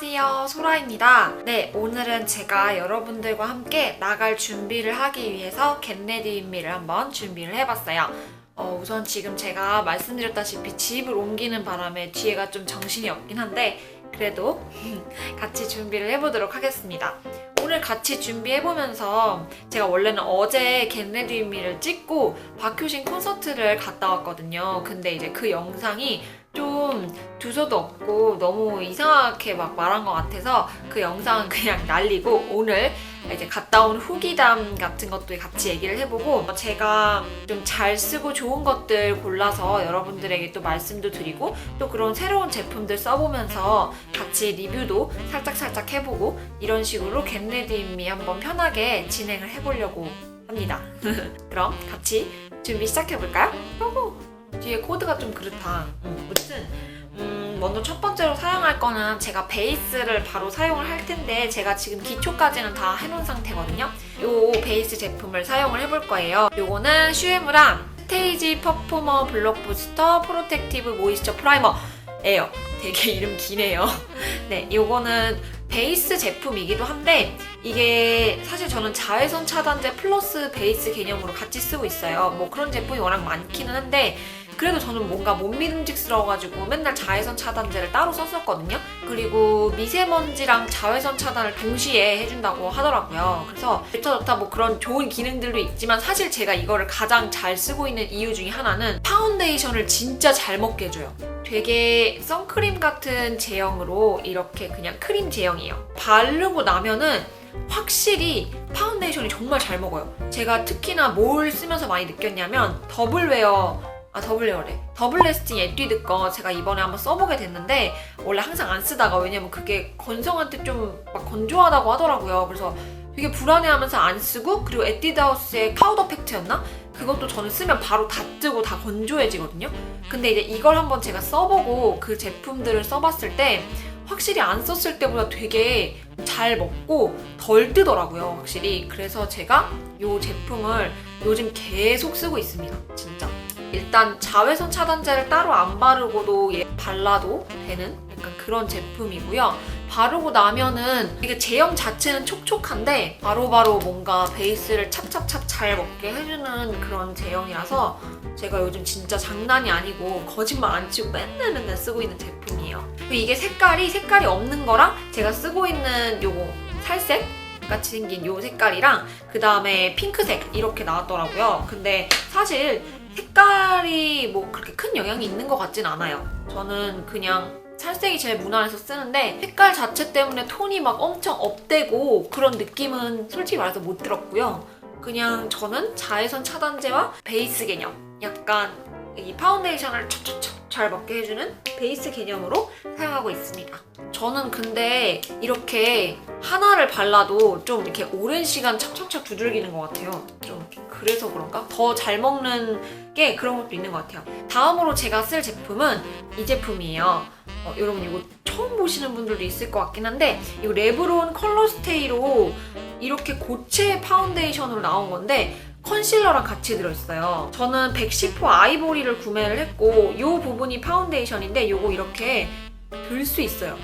안녕하세요. 소라입니다. 네, 오늘은 제가 여러분들과 함께 나갈 준비를 하기 위해서 겟레디미를 한번 준비를 해봤어요. 어, 우선 지금 제가 말씀드렸다시피 집을 옮기는 바람에 뒤에가 좀 정신이 없긴 한데 그래도 같이 준비를 해보도록 하겠습니다. 오늘 같이 준비해보면서 제가 원래는 어제 겟레디미를 찍고 박효신 콘서트를 갔다 왔거든요. 근데 이제 그 영상이 좀 두서도 없고 너무 이상하게 막 말한 것 같아서 그 영상은 그냥 날리고 오늘 이제 갔다 온 후기담 같은 것도 같이 얘기를 해보고 제가 좀 잘 쓰고 좋은 것들 골라서 여러분들에게 또 말씀도 드리고 또 그런 새로운 제품들 써보면서 같이 리뷰도 살짝살짝 해보고 이런 식으로 겟레디미 한번 편하게 진행을 해보려고 합니다. 그럼 같이 준비 시작해볼까요? 뒤에 코드가 좀 그렇다. 음, 무튼 음, 먼저 첫 번째로 사용할 거는 제가 베이스를 바로 사용을 할 텐데 제가 지금 기초까지는 다 해놓은 상태거든요. 요 베이스 제품을 사용을 해볼 거예요. 요거는 슈에무랑 스테이지 퍼포머 블록 부스터 프로텍티브 모이스처 프라이머예요. 되게 이름 기네요. 네, 요거는 베이스 제품이기도 한데 이게 사실 저는 자외선 차단제 플러스 베이스 개념으로 같이 쓰고 있어요. 뭐 그런 제품이 워낙 많기는 한데 그래도 저는 뭔가 못 믿음직스러워가지고 맨날 자외선 차단제를 따로 썼었거든요. 그리고 미세먼지랑 자외선 차단을 동시에 해준다고 하더라고요. 그래서 좋다 좋다 뭐 그런 좋은 기능들도 있지만 사실 제가 이거를 가장 잘 쓰고 있는 이유 중에 하나는 파운데이션을 진짜 잘 먹게 해줘요. 되게 선크림 같은 제형으로 이렇게 그냥 크림 제형이에요. 바르고 나면은 확실히 파운데이션이 정말 잘 먹어요. 제가 특히나 뭘 쓰면서 많이 느꼈냐면 더블웨어 아 더블웨어래 더블 레스팅 에뛰드 거 제가 이번에 한번 써보게 됐는데 원래 항상 안 쓰다가 왜냐면 그게 건성한테 좀 막 건조하다고 하더라고요. 그래서 되게 불안해하면서 안 쓰고 그리고 에뛰드 하우스의 파우더 팩트였나? 그것도 저는 쓰면 바로 다 뜨고 다 건조해지거든요. 근데 이제 이걸 한번 제가 써보고 그 제품들을 써봤을 때 확실히 안 썼을 때보다 되게 잘 먹고 덜 뜨더라고요, 확실히. 그래서 제가 이 제품을 요즘 계속 쓰고 있습니다, 진짜. 일단 자외선 차단제를 따로 안 바르고도 얘 발라도 되는 약간 그런 제품이고요. 바르고 나면은 이게 제형 자체는 촉촉한데 바로 바로 뭔가 베이스를 찹찹찹 잘 먹게 해주는 그런 제형이라서 제가 요즘 진짜 장난이 아니고 거짓말 안 치고 맨날 맨날 쓰고 있는 제품이에요. 이게 색깔이 색깔이 없는 거랑 제가 쓰고 있는 요거 살색 같이 생긴 요 색깔이랑 그 다음에 핑크색 이렇게 나왔더라고요. 근데 사실 색깔이 뭐 그렇게 큰 영향이 있는 것 같진 않아요. 저는 그냥 살색이 제일 무난해서 쓰는데 색깔 자체 때문에 톤이 막 엄청 업되고 그런 느낌은 솔직히 말해서 못 들었고요. 그냥 저는 자외선 차단제와 베이스 개념 약간 이 파운데이션을 촉촉촉 잘 먹게 해주는 베이스 개념으로 사용하고 있습니다. 저는 근데 이렇게 하나를 발라도 좀 이렇게 오랜 시간 척척척 두들기는 것 같아요. 좀 그래서 그런가? 더 잘 먹는 게 그런 것도 있는 것 같아요. 다음으로 제가 쓸 제품은 이 제품이에요. 어, 여러분 이거 처음 보시는 분들도 있을 것 같긴 한데 이거 레브론 컬러 스테이로 이렇게 고체 파운데이션으로 나온 건데 컨실러랑 같이 들어있어요. 저는 110호 아이보리를 구매를 했고 이 부분이 파운데이션인데 이거 이렇게 들 수 있어요.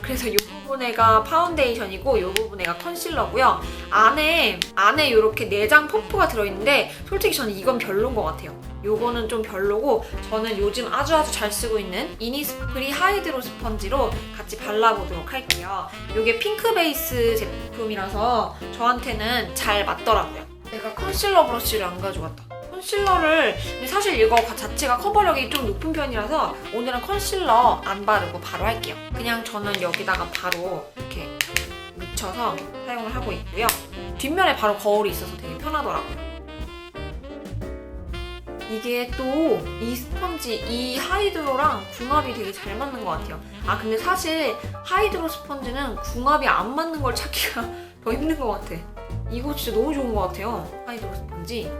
그래서 이 부분에가 파운데이션이고 이 부분에가 컨실러고요. 안에 안에 이렇게 내장 퍼프가 들어있는데 솔직히 저는 이건 별로인 것 같아요. 요거는 좀 별로고 저는 요즘 아주 아주 잘 쓰고 있는 이니스프리 하이드로 스펀지로 같이 발라보도록 할게요. 이게 핑크 베이스 제품이라서 저한테는 잘 맞더라고요. 내가 컨실러 브러쉬를 안 가져갔다. 컨실러를 사실 이거 자체가 커버력이 좀 높은 편이라서 오늘은 컨실러 안 바르고 바로 할게요. 그냥 저는 여기다가 바로 이렇게 묻혀서 사용을 하고 있고요. 뒷면에 바로 거울이 있어서 되게 편하더라고요. 이게 또 이 스펀지, 이 하이드로랑 궁합이 되게 잘 맞는 것 같아요. 아, 근데 사실 하이드로 스펀지는 궁합이 안 맞는 걸 찾기가 더 힘든 것 같아. 이거 진짜 너무 좋은 것 같아요. 하이드로 스펀지.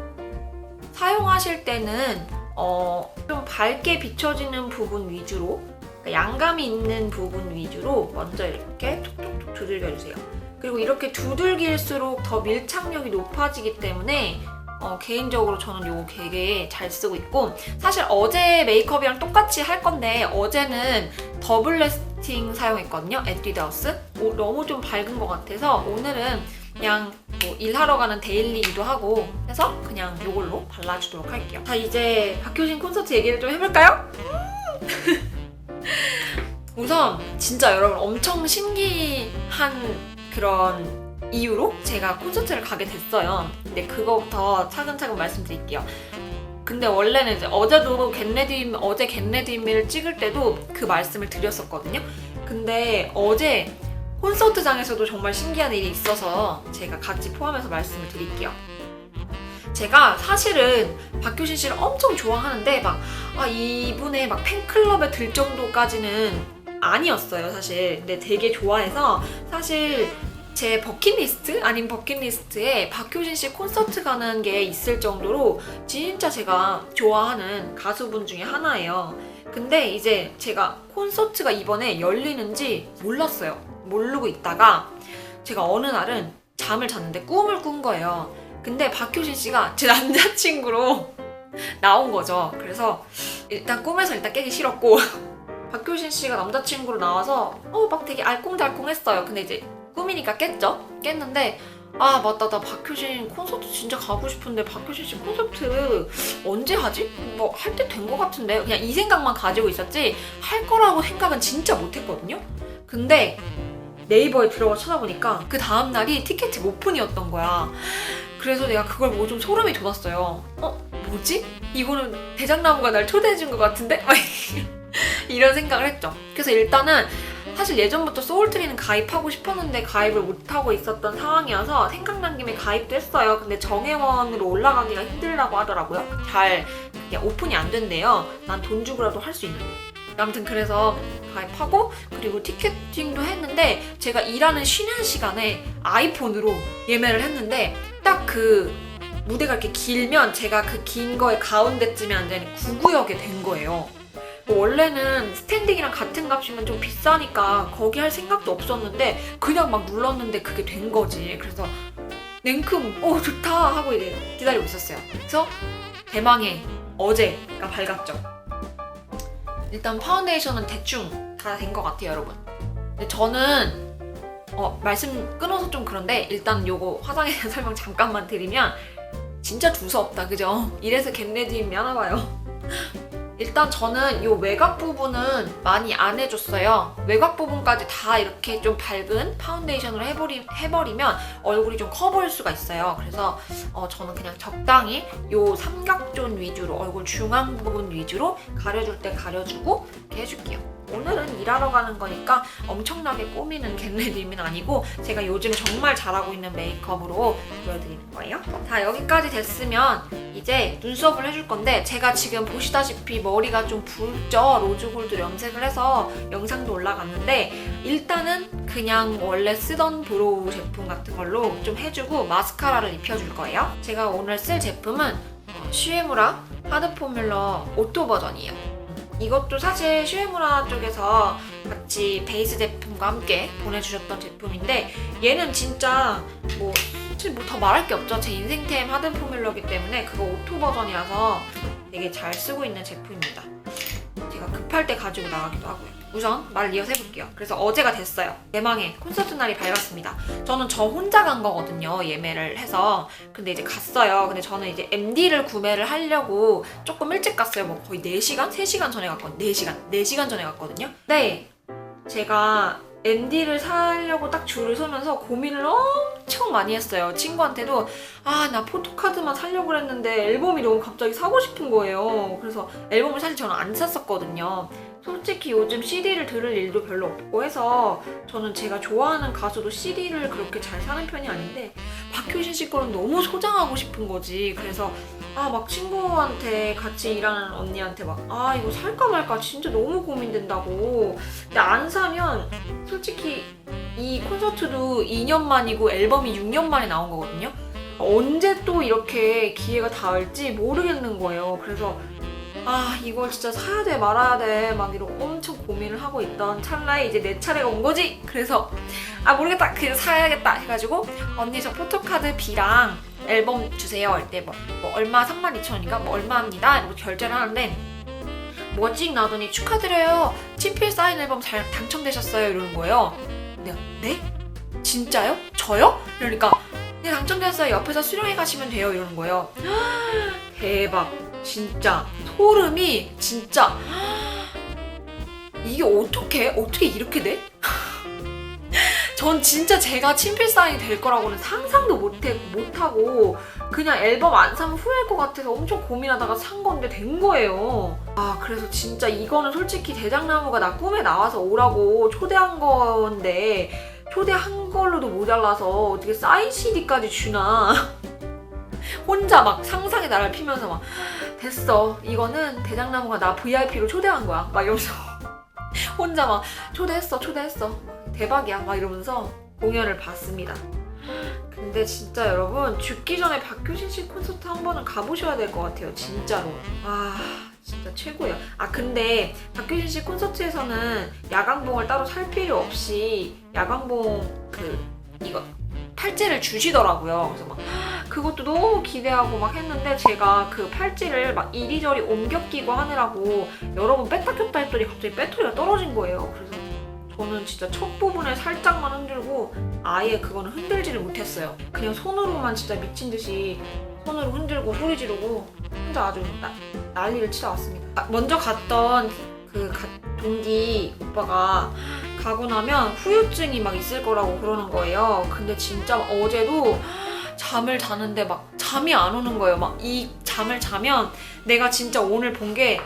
사용하실 때는 어, 좀 밝게 비춰지는 부분 위주로 그러니까 양감이 있는 부분 위주로 먼저 이렇게 톡톡톡 두들겨주세요. 그리고 이렇게 두들길수록 더 밀착력이 높아지기 때문에 어, 개인적으로 저는 이거 되게 잘 쓰고 있고 사실 어제 메이크업이랑 똑같이 할 건데 어제는 더블 라이팅 사용했거든요. 에뛰드하우스. 오, 너무 좀 밝은 것 같아서 오늘은 그냥 뭐 일하러 가는 데일리기도 하고 해서 그냥 이걸로 발라주도록 할게요. 자 이제 박효신 콘서트 얘기를 좀 해볼까요? 우선 진짜 여러분 엄청 신기한 그런 이유로 제가 콘서트를 가게 됐어요. 근데 그거부터 차근차근 말씀드릴게요. 근데 원래는 이제 어제도 겟레디 어제 겟레디미를 찍을 때도 그 말씀을 드렸었거든요. 근데 어제 콘서트장에서도 정말 신기한 일이 있어서 제가 같이 포함해서 말씀을 드릴게요. 제가 사실은 박효신 씨를 엄청 좋아하는데 막 아, 이분의 막 팬클럽에 들 정도까지는 아니었어요, 사실. 근데 되게 좋아해서 사실 제 버킷리스트 아닌 버킷리스트에 박효신 씨 콘서트 가는 게 있을 정도로 진짜 제가 좋아하는 가수분 중에 하나예요. 근데 이제 제가 콘서트가 이번에 열리는지 몰랐어요. 모르고 있다가 제가 어느 날은 잠을 잤는데 꿈을 꾼 거예요. 근데 박효신 씨가 제 남자친구로 나온 거죠. 그래서 일단 꿈에서 일단 깨기 싫었고 박효신 씨가 남자친구로 나와서 어 막 되게 알콩달콩했어요. 근데 이제 꿈이니까 깼죠? 깼는데 아 맞다 나 박효신 콘서트 진짜 가고 싶은데 박효신 씨 콘서트 언제 하지? 뭐 할 때 된 것 같은데 그냥 이 생각만 가지고 있었지 할 거라고 생각은 진짜 못했거든요. 근데 네이버에 들어가 찾아보니까 그 다음 날이 티켓 오픈이었던 거야. 그래서 내가 그걸 보고 좀 소름이 돋았어요. 어 뭐지? 이거는 대장나무가 날 초대해준 것 같은데? 막 이런 생각을 했죠. 그래서 일단은 사실 예전부터 소울트리는 가입하고 싶었는데 가입을 못하고 있었던 상황이어서 생각난 김에 가입도 했어요. 근데 정회원으로 올라가기가 힘들다고 하더라고요. 잘 오픈이 안 된대요. 난 돈 주고라도 할 수 있는데. 아무튼 그래서 가입하고 그리고 티켓팅도 했는데 제가 일하는 쉬는 시간에 아이폰으로 예매를 했는데 딱 그 무대가 이렇게 길면 제가 그 긴 거의 가운데쯤에 앉아있는 구구역에 된 거예요. 뭐 원래는 스탠딩이랑 같은 값이면 좀 비싸니까 거기 할 생각도 없었는데 그냥 막 눌렀는데 그게 된 거지. 그래서 냉큼 오 좋다 하고 이제 기다리고 있었어요. 그래서 대망의 어제가 밝았죠. 일단 파운데이션은 대충 다 된 것 같아요, 여러분. 근데 저는 어, 말씀 끊어서 좀 그런데 일단 요거 화장에 대한 설명 잠깐만 드리면 진짜 두서 없다, 그죠? 이래서 겟레디임이 하나 봐요. 일단 저는 이 외곽 부분은 많이 안 해줬어요. 외곽 부분까지 다 이렇게 좀 밝은 파운데이션으로 해버리, 해버리면 얼굴이 좀 커 보일 수가 있어요. 그래서 어, 저는 그냥 적당히 이 삼각존 위주로 얼굴 중앙 부분 위주로 가려줄 때 가려주고 이렇게 해줄게요. 오늘은 일하러 가는 거니까 엄청나게 꾸미는 겟레디임은 아니고 제가 요즘 정말 잘하고 있는 메이크업으로 보여드리는 거예요. 자 여기까지 됐으면 이제 눈썹을 해줄 건데 제가 지금 보시다시피 머리가 좀 붉죠? 로즈골드 염색을 해서 영상도 올라갔는데 일단은 그냥 원래 쓰던 브로우 제품 같은 걸로 좀 해주고 마스카라를 입혀줄 거예요. 제가 오늘 쓸 제품은 어, 슈에무라 하드 포뮬러 오토 버전이에요. 이것도 사실 슈에무라 쪽에서 같이 베이스 제품과 함께 보내주셨던 제품인데 얘는 진짜 뭐 사실 뭐 더 말할 게 없죠. 제 인생템 하드 포뮬러기 때문에 그거 오토 버전이라서 되게 잘 쓰고 있는 제품입니다. 제가 급할 때 가지고 나가기도 하고요. 우선 말 이어서 해볼게요. 그래서 어제가 됐어요. 대망의 콘서트 날이 밝았습니다. 저는 저 혼자 간 거거든요. 예매를 해서. 근데 이제 갔어요. 근데 저는 이제 MD를 구매를 하려고 조금 일찍 갔어요. 뭐 거의 4시간? 3시간 전에 갔거든요. 4시간. 4시간 전에 갔거든요. 네. 제가 MD를 사려고 딱 줄을 서면서 고민을 엄청 많이 했어요. 친구한테도 아, 나 포토카드만 사려고 했는데 앨범이 너무 갑자기 사고 싶은 거예요. 그래서 앨범을 사실 저는 안 샀었거든요. 솔직히 요즘 CD를 들을 일도 별로 없고 해서 저는 제가 좋아하는 가수도 CD를 그렇게 잘 사는 편이 아닌데 박효신 씨 거는 너무 소장하고 싶은 거지. 그래서 아 막 친구한테 같이 일하는 언니한테 막 아 이거 살까 말까 진짜 너무 고민된다고. 근데 안 사면 솔직히 이 콘서트도 2년 만이고 앨범이 6년 만에 나온 거거든요. 언제 또 이렇게 기회가 닿을지 모르겠는 거예요. 그래서 아 이걸 진짜 사야 돼 말아야 돼 막 이러고 엄청 고민을 하고 있던 찰나에 이제 내 차례가 온 거지 그래서 아 모르겠다 그냥 사야겠다 해가지고 언니 저 포토카드 B랑 앨범 주세요 할 때뭐 얼마 32,000원인가 뭐 얼마입니다 이러고 결제를 하는데 뭐가 찍 나오더니 축하드려요. 친필 사인 앨범 잘 당첨되셨어요. 이러는 거예요. 내가 네? 진짜요? 저요? 이러니까 네 당첨됐어요. 옆에서 수령해 가시면 돼요. 이러는 거예요. 대박. 진짜 소름이 진짜 이게 어떻게? 어떻게 이렇게 돼? 전 진짜 제가 친필 사인이 될 거라고는 상상도 못해, 못하고 그냥 앨범 안 사면 후회할 것 같아서 엄청 고민하다가 산 건데 된 거예요. 아 그래서 진짜 이거는 솔직히 대장나무가 나 꿈에 나와서 오라고 초대한 건데 초대한 걸로도 모자라서 어떻게 사인 CD까지 주나? 혼자 막 상상의 나를 피면서 막 됐어. 이거는 대장나무가 나 VIP로 초대한 거야. 막 이러면서 혼자 막 초대했어 초대했어. 대박이야. 막 이러면서 공연을 봤습니다. 근데 진짜 여러분 죽기 전에 박효신 씨 콘서트 한 번은 가보셔야 될 것 같아요. 진짜로. 아 진짜 최고예요. 아 근데 박효신 씨 콘서트에서는 야광봉을 따로 살 필요 없이 야광봉 그 이거 팔찌를 주시더라고요. 그래서 막 그것도 너무 기대하고 막 했는데 제가 그 팔찌를 막 이리저리 옮겨 끼고 하느라고 여러 번 뺐다 꼈다 했더니 갑자기 배터리가 떨어진 거예요. 그래서 저는 진짜 첫 부분에 살짝만 흔들고 아예 그거는 흔들지를 못했어요. 그냥 손으로만 진짜 미친 듯이 손으로 흔들고 소리 지르고 혼자 아주 나, 난리를 치다 왔습니다. 아, 먼저 갔던 그 가- 동기 오빠가 가고 나면 후유증이 막 있을 거라고 그러는 거예요. 근데 진짜 어제도 잠을 자는데 막 잠이 안 오는 거예요. 막 이 잠을 자면 내가 진짜 오늘 본 게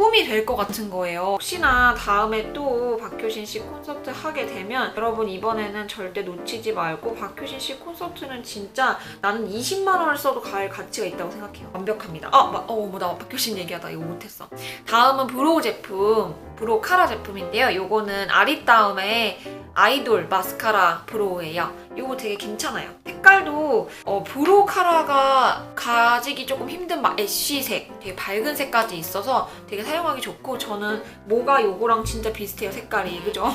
꿈이 될 것 같은 거예요. 혹시나 다음에 또 박효신 씨 콘서트 하게 되면 여러분 이번에는 절대 놓치지 말고 박효신 씨 콘서트는 진짜 나는 20만 원을 써도 갈 가치가 있다고 생각해요. 완벽합니다. 아, 막, 어, 뭐 나 박효신 얘기하다 이거 못했어. 다음은 브로우 제품, 브로우 카라 제품인데요. 요거는 아리따움의 아이돌 마스카라 브로우예요. 요거 되게 괜찮아요. 색깔도 어, 브로우 카라가 가지기 조금 힘든 막 애쉬색, 되게 밝은 색까지 있어서 되게 사용하기 좋고 저는 뭐가 요거랑 진짜 비슷해요 색깔이 그죠?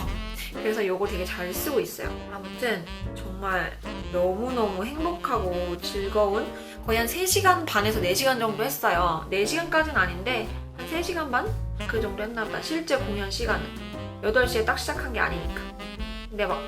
그래서 요거 되게 잘 쓰고 있어요. 아무튼 정말 너무너무 행복하고 즐거운 거의 한 3시간 반에서 4시간 정도 했어요. 4시간까지는 아닌데 한 3시간 반? 그 정도 했나 보다. 실제 공연 시간은. 8시에 딱 시작한 게 아니니까. 근데 막,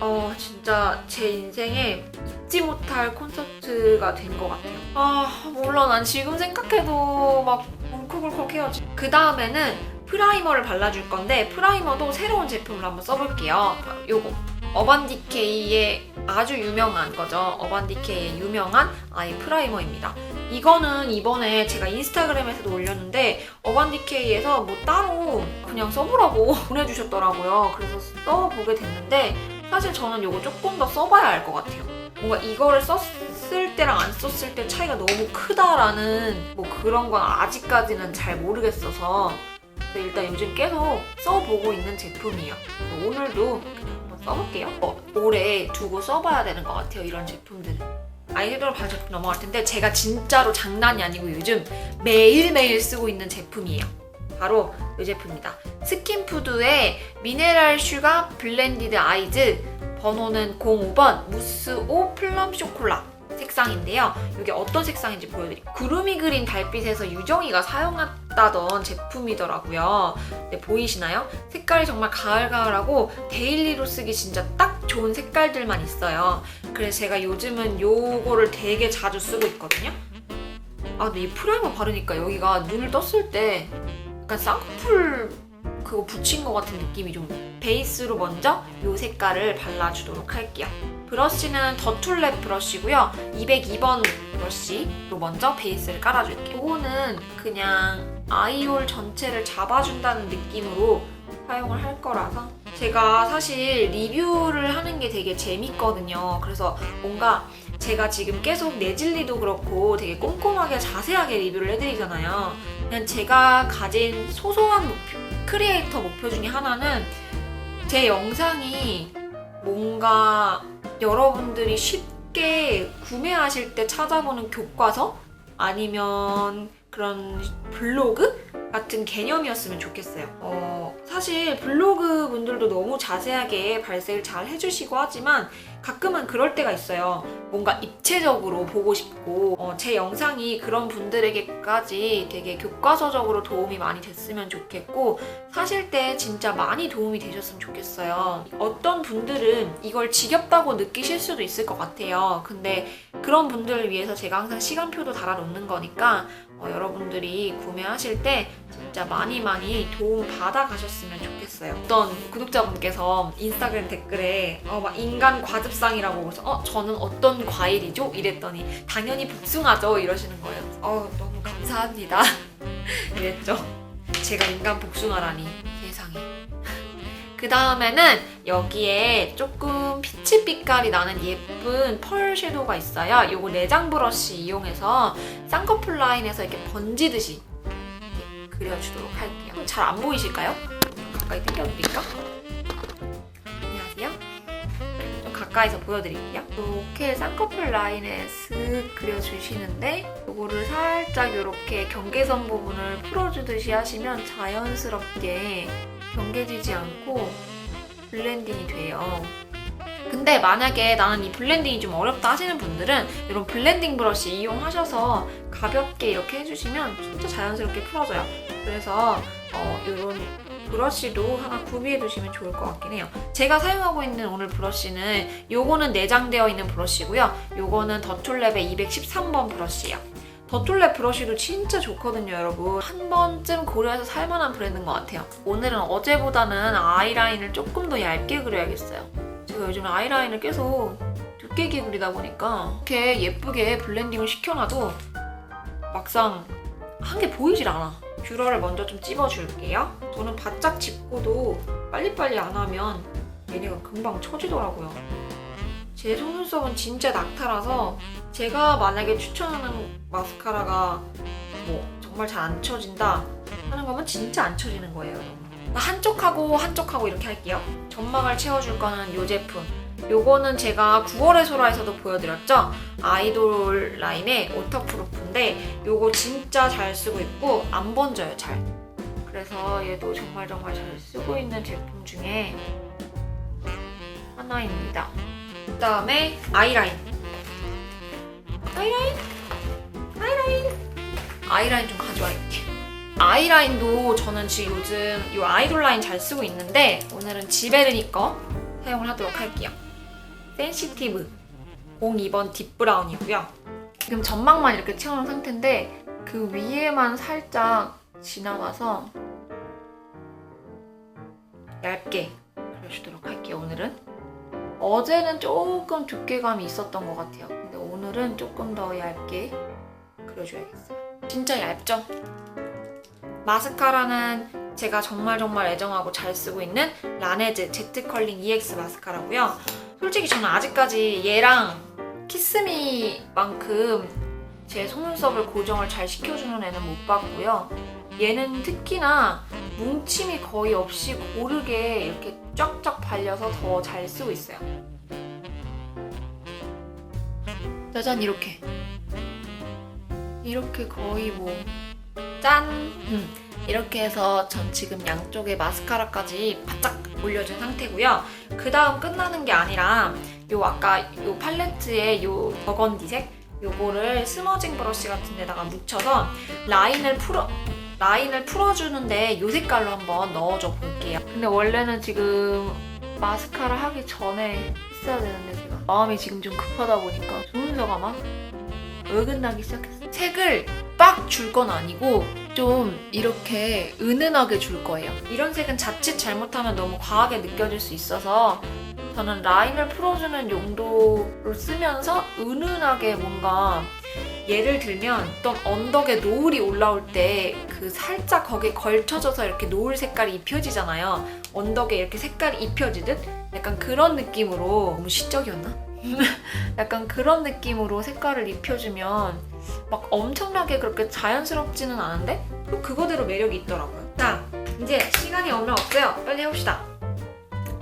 어, 진짜 제 인생에 잊지 못할 콘서트가 된 것 같아요. 아, 몰라. 난 지금 생각해도 막 울컥울컥해요. 그 다음에는 프라이머를 발라줄 건데, 프라이머도 새로운 제품을 한번 써볼게요. 요거. 어반디케이의 아주 유명한 거죠. 어반디케이의 유명한 아이 프라이머입니다. 이거는 이번에 제가 인스타그램에서도 올렸는데 어반디케이에서 뭐 따로 그냥 써보라고 보내주셨더라고요. 그래서 써보게 됐는데 사실 저는 이거 조금 더 써봐야 알 것 같아요. 뭔가 이거를 썼을 때랑 안 썼을 때 차이가 너무 크다라는 뭐 그런 건 아직까지는 잘 모르겠어서 그래서 일단 요즘 계속 써보고 있는 제품이에요. 오늘도 한번 써볼게요. 어, 오래 두고 써봐야 되는 것 같아요. 이런 제품들은. 아이돌 제품 넘어갈 텐데 제가 진짜로 장난이 아니고 요즘 매일매일 쓰고 있는 제품이에요. 바로 이 제품입니다. 스킨푸드의 미네랄 슈가 블렌디드 아이즈 번호는 05번 무스 오 플럼 쇼콜라 색상인데요. 이게 어떤 색상인지 보여드릴게요. 구름이 그린 달빛에서 유정이가 사용했다던 제품이더라고요. 네, 보이시나요? 색깔이 정말 가을가을하고 데일리로 쓰기 진짜 딱 좋은 색깔들만 있어요. 그래서 제가 요즘은 요거를 되게 자주 쓰고 있거든요. 아, 근데 이 프라이머 바르니까 여기가 눈을 떴을 때 약간 쌍꺼풀 그거 붙인 것 같은 느낌이 좀 베이스로 먼저 요 색깔을 발라주도록 할게요. 브러쉬는 더툴랩 브러쉬고요. 202번 브러쉬로 먼저 베이스를 깔아줄게요. 이거는 그냥 아이홀 전체를 잡아준다는 느낌으로 사용을 할 거라서 제가 사실 리뷰를 하는 게 되게 재밌거든요. 그래서 뭔가 제가 지금 계속 내질리도 그렇고 되게 꼼꼼하게 자세하게 리뷰를 해드리잖아요. 그냥 제가 가진 소소한 목표, 크리에이터 목표 중에 하나는 제 영상이 뭔가 여러분들이 쉽게 구매하실 때 찾아보는 교과서 아니면 그런 블로그 같은 개념이었으면 좋겠어요. 어, 사실 블로그 분들도 너무 자세하게 발색을 잘 해주시고 하지만 가끔은 그럴 때가 있어요. 뭔가 입체적으로 보고 싶고 어, 제 영상이 그런 분들에게까지 되게 교과서적으로 도움이 많이 됐으면 좋겠고 사실 때 진짜 많이 도움이 되셨으면 좋겠어요. 어떤 분들은 이걸 지겹다고 느끼실 수도 있을 것 같아요. 근데 그런 분들을 위해서 제가 항상 시간표도 달아놓는 거니까 어, 여러분들이 구매하실 때 진짜 많이 많이 도움 받아 가셨으면 좋겠어요. 어떤 구독자분께서 인스타그램 댓글에 어, 막 인간 과즙상이라고 그래서 어 저는 어떤 과일이죠? 이랬더니 당연히 복숭아죠 이러시는 거예요. 어 너무 감사합니다. 이랬죠. 제가 인간 복숭아라니. 그 다음에는 여기에 조금 피치 빛깔이 나는 예쁜 펄 섀도우가 있어요. 요거 내장 브러쉬 이용해서 쌍꺼풀 라인에서 이렇게 번지듯이 그려주도록 할게요. 잘 안 보이실까요? 가까이 당겨드릴까? 안녕하세요. 좀 가까이서 보여드릴게요. 이렇게 쌍꺼풀 라인에 슥 그려주시는데 요거를 살짝 이렇게 경계선 부분을 풀어주듯이 하시면 자연스럽게 경계지지 않고 블렌딩이 돼요. 근데 만약에 나는 이 블렌딩이 좀 어렵다 하시는 분들은 이런 블렌딩 브러쉬 이용하셔서 가볍게 이렇게 해주시면 진짜 자연스럽게 풀어져요. 그래서 어, 이런 브러쉬도 하나 구비해 두시면 좋을 것 같긴 해요. 제가 사용하고 있는 오늘 브러쉬는 요거는 내장되어 있는 브러쉬고요. 요거는 더툴랩의 213번 브러쉬예요. 더툴랩 브러쉬도 진짜 좋거든요, 여러분. 한 번쯤 고려해서 살만한 브랜드인 것 같아요. 오늘은 어제보다는 아이라인을 조금 더 얇게 그려야겠어요. 제가 요즘 아이라인을 계속 두께게 그리다 보니까 이렇게 예쁘게 블렌딩을 시켜놔도 막상 한 게 보이질 않아. 뷰러를 먼저 좀 찝어줄게요. 저는 바짝 짚고도 빨리빨리 안 하면 얘네가 금방 처지더라고요. 제 속눈썹은 진짜 낙타라서 제가 만약에 추천하는 마스카라가 뭐 정말 잘 안 쳐진다 하는 거면 진짜 안 쳐지는 거예요. 한쪽하고 한쪽하고 이렇게 할게요. 점막을 채워줄 거는 이 제품. 요거는 제가 9월의 소라에서도 보여드렸죠? 아이돌 라인의 오터프루프인데 요거 진짜 잘 쓰고 있고 안 번져요 잘. 그래서 얘도 정말 정말 잘 쓰고 있는 제품 중에 하나입니다. 그 다음에 아이라인. 아이라인? 아이라인? 아이라인 좀 가져와야겠게. 아이라인도 저는 지금 요즘 이 아이돌 라인 잘 쓰고 있는데 오늘은 지베르니 거 사용을 하도록 할게요. 센시티브 02번 딥브라운이고요. 지금 점막만 이렇게 채워놓은 상태인데 그 위에만 살짝 지나가서 얇게 그려주도록 할게요. 오늘은 어제는 조금 두께감이 있었던 것 같아요. 근데 오늘은 조금 더 얇게 그려줘야겠어요. 진짜 얇죠? 마스카라는 제가 정말 정말 애정하고 잘 쓰고 있는 라네즈 제트 컬링 EX 마스카라고요. 솔직히 저는 아직까지 얘랑 키스미만큼 제 속눈썹을 고정을 잘 시켜주는 애는 못 봤고요. 얘는 특히나 뭉침이 거의 없이 고르게 이렇게 쫙쫙 발려서 더 잘 쓰고 있어요. 짜잔 이렇게 이렇게 거의 뭐 짠! 음, 이렇게 해서 전 지금 양쪽에 마스카라까지 바짝 올려준 상태고요. 그 다음 끝나는 게 아니라 요 아까 요 팔레트에 요 버건디색 요거를 스머징 브러쉬 같은 데다가 묻혀서 라인을 풀어 라인을 풀어주는데 요 색깔로 한번 넣어줘 볼게요. 근데 원래는 지금 마스카라 하기 전에 했어야 되는데 제가 마음이 지금 좀 급하다 보니까 속눈썹가 막 어긋나기 시작했어요. 색을 빡 줄 건 아니고 좀 이렇게 은은하게 줄 거예요. 이런 색은 자칫 잘못하면 너무 과하게 느껴질 수 있어서 저는 라인을 풀어주는 용도로 쓰면서 은은하게 뭔가 예를 들면 어떤 언덕에 노을이 올라올 때 그 살짝 거기에 걸쳐져서 이렇게 노을 색깔이 입혀지잖아요. 언덕에 이렇게 색깔이 입혀지듯 약간 그런 느낌으로 너무 시적이었나? 약간 그런 느낌으로 색깔을 입혀주면 막 엄청나게 그렇게 자연스럽지는 않은데 또 그거대로 매력이 있더라고요. 자, 이제 시간이 얼마 없어요. 빨리 해봅시다.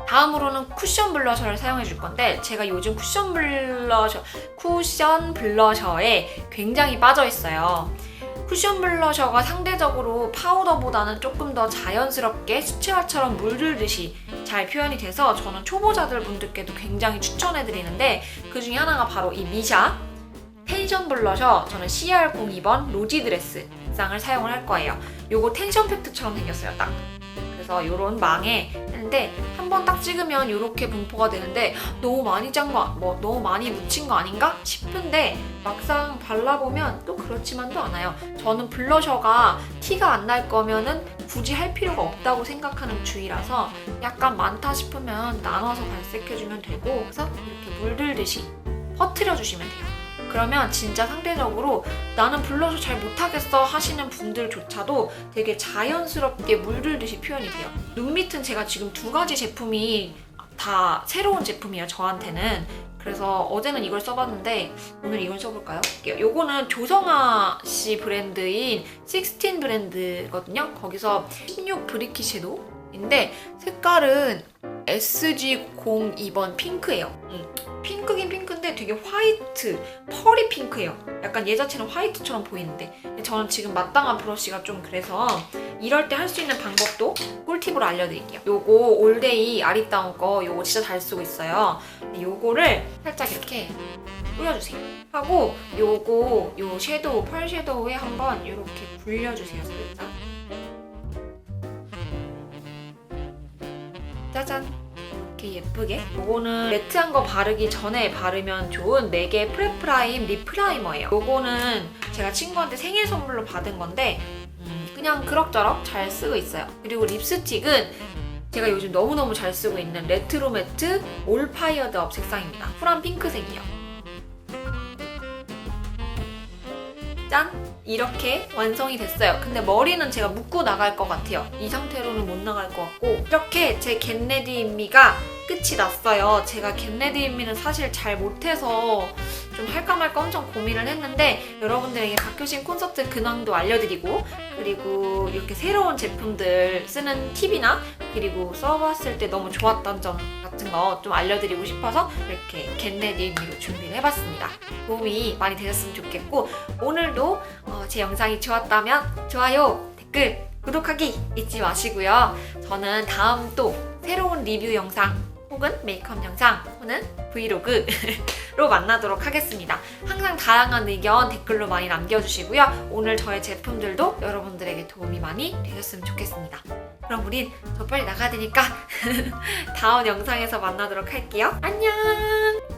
다음으로는 쿠션 블러셔를 사용해 줄 건데 제가 요즘 쿠션 블러셔 쿠션 블러셔에 굉장히 빠져 있어요. 쿠션 블러셔가 상대적으로 파우더보다는 조금 더 자연스럽게 수채화처럼 물들듯이 잘 표현이 돼서 저는 초보자들 분들께도 굉장히 추천해 드리는데 그 중에 하나가 바로 이 미샤 텐션 블러셔 저는 CR02번 로지 드레스 색상을 사용을 할 거예요. 요거 텐션 팩트처럼 생겼어요, 딱. 그래서 요런 망에 했는데 한 번 딱 찍으면 요렇게 분포가 되는데 너무 많이 짠 거, 뭐 너무 많이 묻힌 거 아닌가 싶은데 막상 발라보면 또 그렇지만도 않아요. 저는 블러셔가 티가 안 날 거면은 굳이 할 필요가 없다고 생각하는 주의라서 약간 많다 싶으면 나눠서 발색해주면 되고 그래서 이렇게 물들듯이 퍼트려 주시면 돼요. 그러면 진짜 상대적으로 나는 블러셔 잘 못하겠어 하시는 분들조차도 되게 자연스럽게 물들듯이 표현이 돼요. 눈 밑은 제가 지금 두 가지 제품이 다 새로운 제품이에요, 저한테는. 그래서 어제는 이걸 써봤는데 오늘 이걸 써볼까요? 요거는 조성아 씨 브랜드인 16 브랜드거든요. 거기서 16 브리키 섀도우인데 색깔은 SG02번 핑크예요. 음, 핑크긴 핑크인데 되게 화이트, 펄이 핑크예요. 약간 얘 자체는 화이트처럼 보이는데 저는 지금 마땅한 브러쉬가 좀 그래서 이럴 때 할 수 있는 방법도 꿀팁으로 알려드릴게요. 요거 올데이 아리따운 거 요거 진짜 잘 쓰고 있어요. 요거를 살짝 이렇게 뿌려주세요. 하고 요거 요 섀도우 펄 섀도우에 한번 이렇게 굴려주세요. 살짝. 짜잔. 이렇게 예쁘게. 요거는 매트한 거 바르기 전에 바르면 좋은 4개 프레프라임 립 프라이머예요. 요거는 제가 친구한테 생일 선물로 받은 건데 음, 그냥 그럭저럭 잘 쓰고 있어요. 그리고 립스틱은 제가 요즘 너무너무 잘 쓰고 있는 레트로 매트 올 파이어드 업 색상입니다. 쿨한 핑크색이요. 짠! 이렇게 완성이 됐어요. 근데 머리는 제가 묶고 나갈 것 같아요. 이 상태로는 못 나갈 것 같고 이렇게 제 겟레디 인미가 끝이 났어요. 제가 겟레디 인미는 사실 잘 못해서 좀 할까 말까 엄청 고민을 했는데 여러분들에게 박효신 콘서트 근황도 알려드리고 그리고 이렇게 새로운 제품들 쓰는 팁이나 그리고 써봤을 때 너무 좋았던 점 같은 거 좀 알려드리고 싶어서 이렇게 겟레디 인미로 준비를 해봤습니다. 도움이 많이 되셨으면 좋겠고 오늘도 어, 제 영상이 좋았다면 좋아요, 댓글, 구독하기 잊지 마시고요. 저는 다음 또 새로운 리뷰 영상 혹은 메이크업 영상 혹은 브이로그 로 만나도록 하겠습니다. 항상 다양한 의견 댓글로 많이 남겨주시고요. 오늘 저의 제품들도 여러분들에게 도움이 많이 되셨으면 좋겠습니다. 그럼 우린 저 빨리 나가야 되니까 다음 영상에서 만나도록 할게요. 안녕!